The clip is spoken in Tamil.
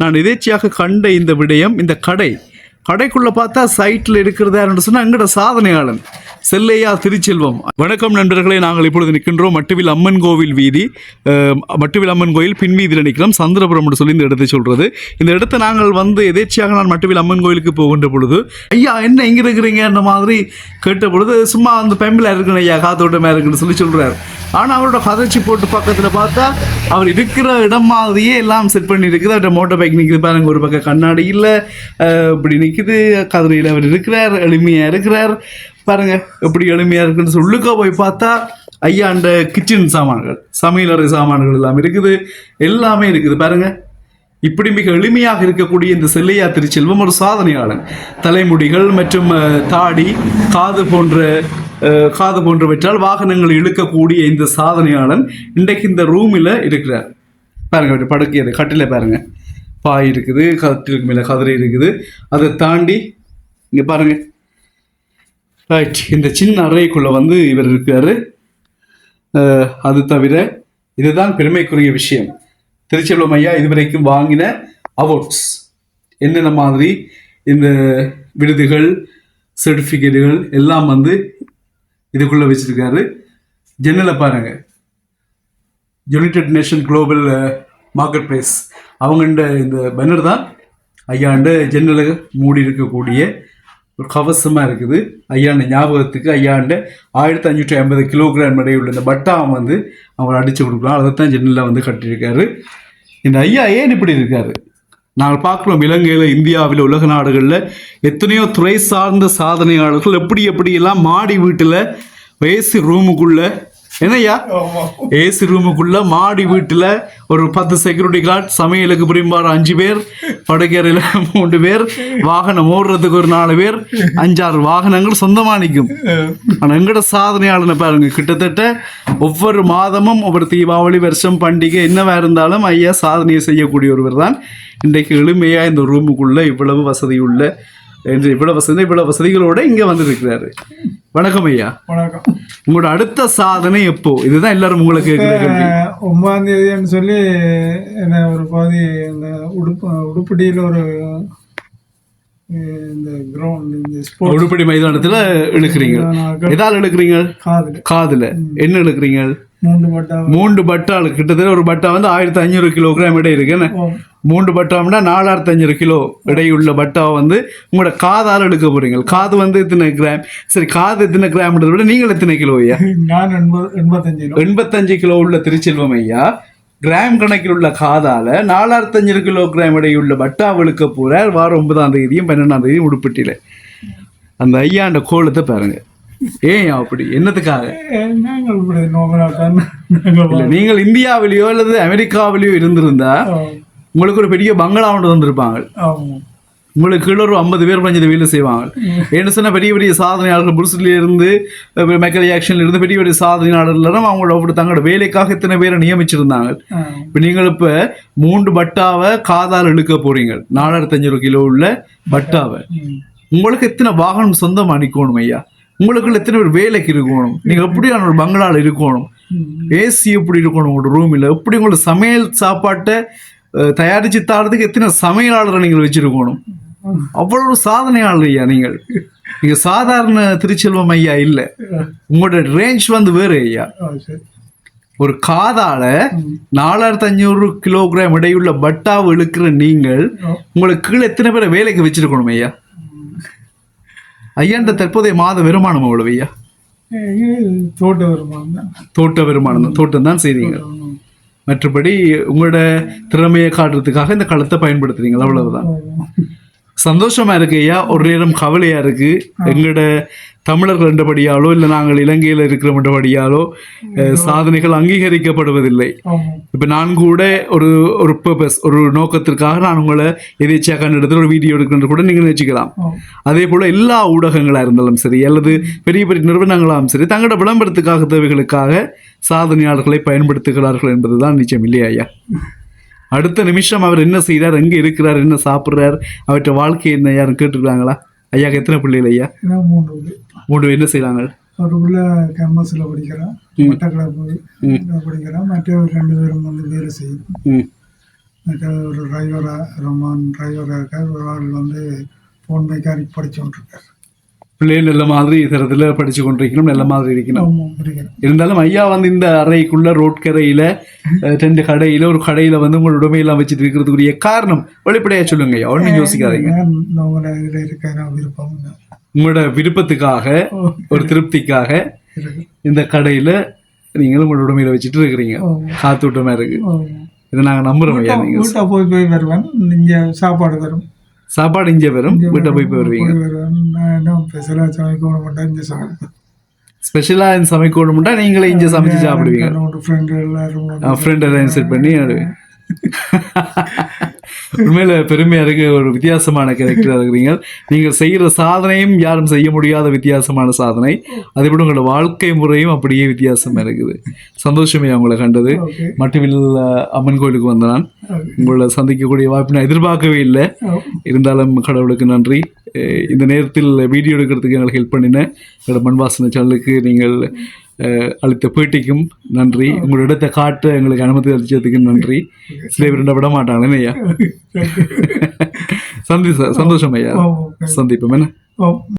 நான் எதேச்சியாக கண்ட இந்த விடயம் இந்த கடை கடைக்குள்ளே பார்த்தா சைட்டில் இருக்கிறதா யாருன்னு சொன்னால் எங்கட சாதனையாளன் செல்லையா திருச்செல்வம். வணக்கம் நண்பர்களே நாங்கள் இப்பொழுது நிற்கின்றோம் மட்டுவில் அம்மன் கோவில் வீதி மட்டுவில் அம்மன் கோயில் பின் வீதியில் நிற்கிறோம். சந்திரபுரம் என்று சொல்லி இந்த இடத்தை சொல்கிறது இந்த இடத்தை நாங்கள் வந்து எதேச்சியாக நான் மட்டுவில் அம்மன் கோயிலுக்கு போகின்ற பொழுது ஐயா என்ன எங்க இருக்கிறீங்கன்ற மாதிரி கேட்ட பொழுது சும்மா அந்த பெம்பில் இருக்கணும் ஐயா காத்தோட்டமாக இருக்குன்னு சொல்லி சொல்கிறார் ஆனால் அவரோட கதைச்சி போட்டு பக்கத்தில் பார்த்தா அவர் இருக்கிற இடம் மாதிரியே எல்லாம் செட் பண்ணி இருக்குது அவர்கிட்ட மோட்டர் பைக் நிற்குது பாருங்க ஒரு பக்கம் கண்ணாடி இல்லை. இப்படி நிற்குது கதிரையில் அவர் இருக்கிறார் எளிமையாக இருக்கிறார். பாருங்க எப்படி எளிமையாக இருக்குன்னு சொல்லி. உள்ளுக்க போய் பார்த்தா ஐயா அந்த கிச்சன் சாமான்கள் சமையலறை சாமான்கள் எல்லாம் இருக்குது. எல்லாமே இருக்குது. பாருங்க இப்படி மிக எளிமையாக இருக்கக்கூடிய இந்த செல்லையா திருச்செல்வம் ஒரு சாதனையாளன். தலைமுடிகள் மற்றும் தாடி காது போன்ற காது போன்றவற்றால் வாகனங்கள் இழுக்கக்கூடிய இந்த சாதனையாளன் இன்றைக்கு இந்த ரூமில் இருக்கிறார். பாருங்க படுக்கையது கட்டில பாருங்க. பாய் இருக்குது கட்டிலுக்கு மேலே கதிரை இருக்குது. அதை தாண்டி இங்கே பாருங்க. ரைட் இந்த சின்ன அறைக்குள்ளே வந்து இவர் இருக்காரு அது தவிர இதுதான் பெருமைக்குரிய விஷயம். திருச்செல்வம் ஐயா இதுவரைக்கும் வாங்கின அவார்ட்ஸ் என்னென்ன மாதிரி இந்த விருதுகள் சர்டிஃபிகேட்டுகள் எல்லாம் வந்து இதுக்குள்ளே வச்சிருக்காரு. ஜென்னலை பாருங்க. United nation global market place அவங்கண்ட இந்த பேனர் தான் ஐயாண்ட ஜன்னலை மூடி இருக்கக்கூடிய ஒரு கவசமாக இருக்குது. ஐயாண்ட ஞாபகத்துக்கு ஐயாண்ட ஆயிரத்தி அஞ்சூற்றி ஐம்பது கிலோகிராம் உள்ள இந்த பட்டாவை வந்து அவர் அடித்து கொடுக்கலாம். அதை தான் ஜன்னலில் வந்து கட்டியிருக்காரு. இந்த ஐயா ஏன் இப்படி இருக்காரு? நாங்கள் பார்க்குறோம் இலங்கையில் இந்தியாவில் உலக நாடுகளில் எத்தனையோ துறை சார்ந்த சாதனையாளர்கள் எப்படி எப்படியெல்லாம் மாடி வீட்டில் ஏசி ரூமுக்குள்ளே என்னய்யா? ஏசி ரூமுக்குள்ள மாடி வீட்டில் ஒரு பத்து செக்யூரிட்டி கார்டு சமையலுக்கு புரியும்பாரு அஞ்சு பேர் படுக்கையறையில் மூன்று பேர் வாகனம் ஓடுறதுக்கு ஒரு நாலு பேர் அஞ்சாறு வாகனங்கள் சொந்தமாக நிற்கும் ஆனால் எங்கட சாதனையாளனை பாருங்க கிட்டத்தட்ட ஒவ்வொரு மாதமும் ஒவ்வொரு தீபாவளி வருஷம் பண்டிகை என்னவா இருந்தாலும் ஐயா சாதனையை செய்யக்கூடிய ஒருவர் தான் இன்றைக்கு எளிமையாக இந்த ரூமுக்குள்ள இவ்வளவு வசதி உள்ள என்று இவ்வளவு வசதி இவ்வளவு வசதிகளோட இங்கே வந்திருக்கிறாரு. வணக்கம் ஐயா. வணக்கம். உங்களோட அடுத்த சாதனை எப்போ? இதுதான் எல்லாரும் உங்களுக்கு ஒன்பதாம் தேதின்னு சொல்லி என்ன ஒரு பாதி இந்த உடுப்பு உடுப்படியில் ஒரு இந்த கிரவுண்ட் இந்த உடுப்படி மைதானத்துல இழுக்கிறீங்க எதால் இழுக்கிறீங்க காதில். காதுல. என்ன இழுக்கிறீங்க மூன்று பட்டா. மூன்று பட்டாள். கிட்டத்தட்ட ஒரு பட்டா வந்து ஆயிரத்தி ஐநூறு கிலோகிராம் எடை இருக்கு. என்ன? ஓ, மூன்று பட்டாம்னா நாலாயிரத்தி ஐநூறு கிலோ எடையுள்ள பட்டாவை வந்து உங்களோட காதால் எடுக்க போறீங்க. காது வந்து எத்தனை கிராம்? சரி காது எத்தனை கிராம்ன்றதை விட நீங்கள் எத்தனை கிலோ ஐயா? நான் எண்பது எண்பத்தஞ்சு கிலோ. எண்பத்தஞ்சு கிலோ உள்ள திருச்செல்வம் ஐயா. கிராம் கணக்கில் உள்ள காதால நாலாயிரத்தி அஞ்சூறு கிலோ கிராம் எடையுள்ள பட்டா வெளுக்க போறார். வாரம் ஒன்பதாம் தேதியும் பன்னெண்டாம் தேதியும் உடுப்பிட்டில அந்த ஐயாண்ட கோலத்தை பாருங்க. ஏன் அப்படி? என்னத்துக்காக? நாங்கள் இந்தியாவிலேயோ அல்லது அமெரிக்காவிலேயோ இருந்திருந்தா உங்களுக்கு ஒரு பெரிய பங்களா ஒன்று வந்திருப்பாங்க உங்களுக்கு கீழே ஒரு ஐம்பது பேர் கொஞ்சம் வேலை செய்வாங்க என்ன சொன்னா பெரிய பெரிய சாதனையாளர்கள் புருசில இருந்து மைக்கேல் ஜாக்சன்ல இருந்து பெரிய பெரிய சாதனையாளர்களும் அவங்களோட அப்படி தங்களோட வேலைக்காக இத்தனை பேரை நியமிச்சிருந்தாங்க இப்போ நீங்கள் இப்போ மூன்று பட்டாவை காதால் இழுக்க போறீங்க. நாலாயிரத்தி அஞ்சூறு கிலோ உள்ள பட்டாவை. உங்களுக்கு எத்தனை வாகனம் சொந்தமா நிற்கணும் ஐயா? உங்களுக்குள்ள எத்தனை பேர் வேலைக்கு இருக்கணும்? நீங்க எப்படியான ஒரு பங்களால இருக்கணும். ஏசி எப்படி இருக்கணும் உங்களோட ரூமில் எப்படி உங்களோட சமையல் சாப்பாட்டை தயாரிச்சு தாரதுக்கு எத்தனை சமையலாளரை நீங்கள் வச்சிருக்கணும்? அவ்வளவு ஒரு சாதனையாளர் ஐயா நீங்கள்? நீங்க சாதாரண திருச்செல்வம் ஐயா இல்லை. உங்களோட ரேஞ்ச் வந்து வேறு ஐயா. ஒரு காதால நாலாயிரத்தி அஞ்சூறு கிலோகிராம் எடையுள்ள பட்டாவை இழுக்கிற நீங்கள் உங்களுக்கு கீழே எத்தனை பேரை வேலைக்கு வச்சிருக்கணும் ஐயா? ஐயாண்ட தற்போதைய மாத வருமானம் எவ்வளவு ஐயா? தோட்ட வருமானம் தான். தோட்ட வருமானம் தான். தோட்டம் தான் செய்றீங்க. மற்றபடி உங்களோட திறமையை காட்டுறதுக்காக இந்த களத்தை பயன்படுத்துறீங்க. அவ்வளவுதான். சந்தோஷமா இருக்கு ஐயா. ஒரு நேரம் கவலையா இருக்கு. எங்களோட தமிழர்கள் என்றபடியாலோ இல்லை நாங்கள் இலங்கையில் இருக்கிறபடியாலோ அஹ், சாதனைகள் அங்கீகரிக்கப்படுவதில்லை. இப்போ நான் கூட ஒரு ஒரு பர்பஸ் ஒரு நோக்கத்திற்காக நான் உங்களை எதேச்சியாக கண்டெடுத்து ஒரு வீடியோ எடுக்கின்ற கூட நீங்கள் நினச்சிக்கலாம். அதே போல் எல்லா ஊடகங்களாக இருந்தாலும் சரி அல்லது பெரிய பெரிய நிறுவனங்களாலும் சரி தங்களோட விளம்பரத்துக்காக தேவைகளுக்காக சாதனையாளர்களை பயன்படுத்துகிறார்கள் என்பதுதான் நிச்சயம் இல்லையா ஐயா? அடுத்த நிமிஷம் அவர் என்ன செய்கிறார் எங்கே இருக்கிறார் என்ன சாப்பிட்றார் அவற்றை வாழ்க்கை என்ன யாரும் கேட்டுருக்காங்களா ஐயாக்கு எத்தனை பிள்ளைகள் ஐயா? மூன்று பேர் என்ன செய்கிறாங்க ஒரு பிள்ளை கேம்பஸில் படிக்கிறான் மட்டக்களப்பு படிக்கிறான். மற்ற ரெண்டு பேரும் வந்து வேலை செய்யும். மற்ற ஒரு டிரைவராக ரமான் டிரைவராக இருக்கார். ஒரு ஆள் வந்து ஃபோன் மெக்கானிக் படிச்சு கொண்டிருக்கார். பிள்ளைகள் நல்ல மாதிரி தரத்துல படிச்சு கொண்டிருக்கணும். நல்ல மாதிரி இருக்கணும். இருந்தாலும் ஐயா வந்து இந்த அறைக்குள்ள ரோட் கரையில அஹ், ரெண்டு கடையில ஒரு கடையில வந்து உங்களோட உடமையெல்லாம் வச்சுட்டு இருக்கிறதுக்குரிய காரணம் வெளிப்படையா சொல்லுங்க ஐயா. ஒன்றும் யோசிக்காதீங்க. நான் உங்களை இதில் இருக்க விருப்பம் உங்களோட விருப்பத்துக்காக ஒரு திருப்திக்காக இந்த கடையில நீங்கள் உங்களோட உடமையில வச்சுட்டு இருக்கிறீங்க. காத்தோட்டமா இருக்கு. இதை நாங்க நம்புறோம் ஐயா நீங்க. வீட்டை போய் போய் வருவேன். இங்கே சாப்பாடு வரும் சாப்பாடு இங்கே வரும். வீட்டை போய் போய் வருவீங்க ஸ்பெஷலாக சமைக்க மாட்டேன் இங்கே சாப்பிடுவேன் ஸ்பெஷலா சமைக்கணும்ட்டா நீங்களே இங்க சமைச்சு சாப்பிடுவீங்க. ஃப்ரெண்டு எல்லாரும் ஃப்ரெண்ட் எல்லாம் செட் பண்ணி உண்மையில பெருமையா இருக்கு ஒரு வித்தியாசமான கேரக்டரா இருக்கிறீங்க. நீங்கள் செய்யற சாதனையும் யாரும் செய்ய முடியாத வித்தியாசமான சாதனை. அதே போல உங்களோட வாழ்க்கை முறையும் அப்படியே வித்தியாசமா இருக்குது. சந்தோஷமே உங்களை கண்டது. ஓகே. மட்டுவில் அம்மன் கோயிலுக்கு வந்த நான். உங்களை சந்திக்கக்கூடிய வாய்ப்பு நான் எதிர்பார்க்கவே இல்லை. இருந்தாலும் கடவுளுக்கு நன்றி. இந்த நேரத்தில் வீடியோ எடுக்கிறதுக்கு எங்களுக்கு ஹெல்ப் பண்ணின. எங்களோட மண்வாசன சேனலுக்கு நீங்கள் அளித்த பேட்டிக்கும் நன்றி உங்களோட இடத்தை காட்ட எங்களுக்கு அனுமதி அளிச்சதுக்கு நன்றி சில பேர் விட மாட்டாங்களே ஐயா சந்தி சந்தோஷம் ஐயா சந்திப்போம் என்ன